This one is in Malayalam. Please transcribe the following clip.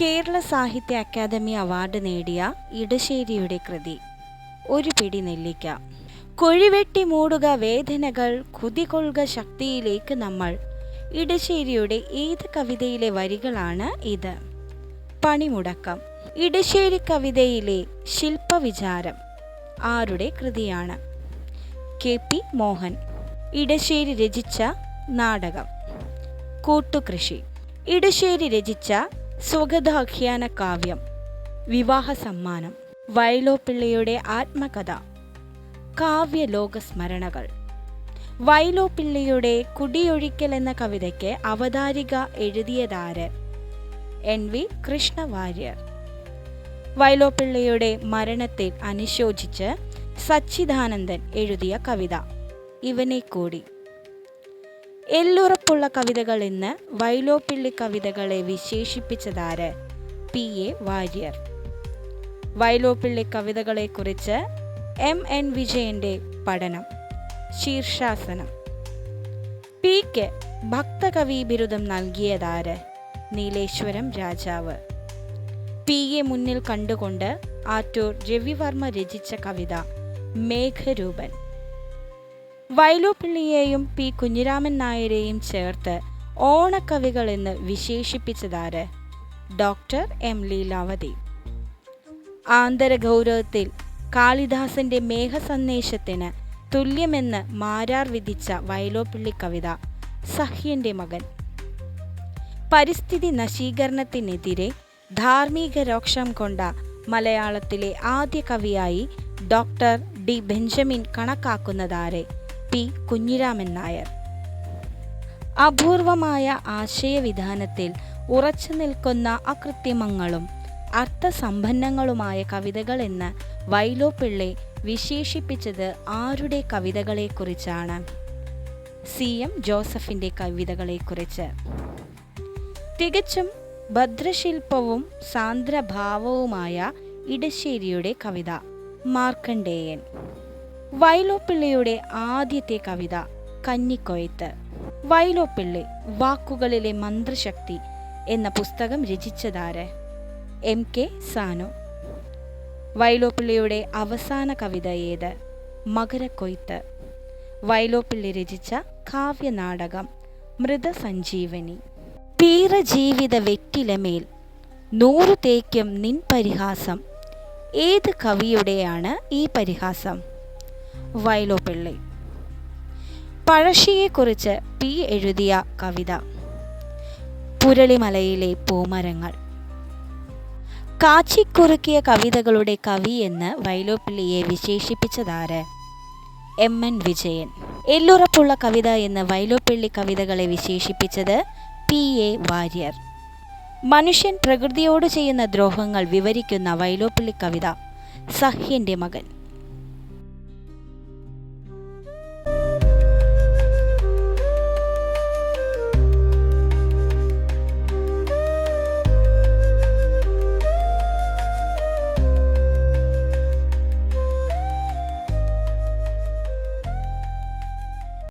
കേരള സാഹിത്യ അക്കാദമി അവാർഡ് നേടിയ ഇടശ്ശേരിയുടെ കൃതി ഒരു പിടി നെല്ലിക്ക. കൊഴിവെട്ടി മൂടുക വേദനകൾ കുതികൊള്ളുക ശക്തിയിലേക്ക് നമ്മൾ. ഇടശ്ശേരിയുടെ ഏത് കവിതയിലെ വരികളാണ് ഇത്? പണിമുടക്കം. ഇടശ്ശേരി കവിതയിലെ ശില്പവിചാരം ആരുടെ കൃതിയാണ്? K P Mohan. ഇടശ്ശേരി രചിച്ച നാടകം. കൂട്ടുകൃഷി. ഇടശ്ശേരി രചിച്ച സ്വഗതാഖ്യാന കാവ്യം വിവാഹ സമ്മാനം വയലോപ്പിള്ളയുടെ ആത്മകഥ കാവ്യലോക സ്മരണകൾ വയലോപ്പിള്ളയുടെ കുടിയൊഴിക്കൽ എന്ന കവിതയ്ക്ക് അവതാരിക എഴുതിയതാര്? N V Krishnavariar. വയലോപ്പിള്ളയുടെ മരണത്തിൽ അനുശോചിച്ച് സച്ചിദാനന്ദൻ എഴുതിയ കവിത. ഇവനെ കൂടി എല്ലുറപ്പുള്ള കവിതകൾ എന്ന് വൈലോപ്പിള്ളി കവിതകളെ വിശേഷിപ്പിച്ചതാര്? P A Warrier. വൈലോപ്പിള്ളി കവിതകളെക്കുറിച്ച് എം എൻ വിജയന്റെ പഠനം ശീർഷാസനം. പിക്ക് ഭക്തകവി ബിരുദം നൽകിയതാര്? നീലേശ്വരം രാജാവ്. പി എ മുന്നിൽ കണ്ടുകൊണ്ട് ആറ്റൂർ രവിവർമ്മ രചിച്ച കവിത മേഘരൂപൻ. വയലുപിള്ളിയെയും പി കുഞ്ഞിരാമൻ നായരെയും ചേർത്ത് ഓണക്കവികൾ എന്ന് വിശേഷിപ്പിച്ചതാര്? Doctor M Leelavathi. ആന്തരഗൗരവത്തിൽ കാളിദാസന്റെ മേഘസന്ദേശത്തിന് തുല്യമെന്ന് മാരാർ വിധിച്ച വയലോപ്പിള്ളി കവിത സഹ്യന്റെ മകൻ. പരിസ്ഥിതി നശീകരണത്തിനെതിരെ ധാർമ്മിക രോക്ഷം കൊണ്ട മലയാളത്തിലെ ആദ്യ കവിയായി ഡോക്ടർ ഡി ബെഞ്ചമിൻ കണക്കാക്കുന്നതാരെ? പി കുഞ്ഞിരാമൻ നായർ. അപൂർവമായ ആശയവിധാനത്തിൽ ഉറച്ചു നിൽക്കുന്ന അകൃത്രിമങ്ങളും അർത്ഥസമ്പന്നങ്ങളുമായ കവിതകൾ എന്ന് വൈലോപ്പിള്ളെ വിശേഷിപ്പിച്ചത് ആരുടെ കവിതകളെക്കുറിച്ചാണ്? സി എം ജോസഫിന്റെ കവിതകളെക്കുറിച്ച്. തികച്ചും ഭദ്രശില്പവും സാന്ദ്രഭാവവുമായ ഇടശ്ശേരിയുടെ കവിത മാർക്കണ്ഡേയൻ. വൈലോപ്പിള്ളിയുടെ ആദ്യത്തെ കവിത കന്നിക്കൊയ്ത്ത്. വൈലോപ്പിള്ളി വാക്കുകളിലെ മന്ത്രശക്തി എന്ന പുസ്തകം രചിച്ചതാര്? M K Sanu. വൈലോപ്പിള്ളിയുടെ അവസാന കവിത ഏത്? മകരക്കൊയ്ത്ത്. വൈലോപ്പിള്ളി രചിച്ച കാവ്യനാടകം മൃതസഞ്ജീവനി. പീറജീവിത വെറ്റിലമേൽ നൂറു തേക്കും നിൻ പരിഹാസം ഏത് കവിയുടെയാണ് ഈ പരിഹാസം? വയലോപ്പിള്ളി. പഴശ്ശിയെക്കുറിച്ച് പി എഴുതിയ കവിത. പുരളിമലയിലെ പൂമരങ്ങൾ. കാച്ചിക്കുറുക്കിയ കവിതകളുടെ കവി എന്ന് വയലോപ്പിള്ളിയെ വിശേഷിപ്പിച്ചതാര്? എം. എൻ. വിജയൻ. എല്ലുറപ്പുള്ള കവിത എന്ന് വയലോപ്പിള്ളി കവിതകളെ വിശേഷിപ്പിച്ചത് പി. എ. വാര്യർ. മനുഷ്യൻ പ്രകൃതിയോട് ചെയ്യുന്ന ദ്രോഹങ്ങൾ വിവരിക്കുന്ന വയലോപ്പിള്ളി കവിത സഹ്യന്റെ മകൻ.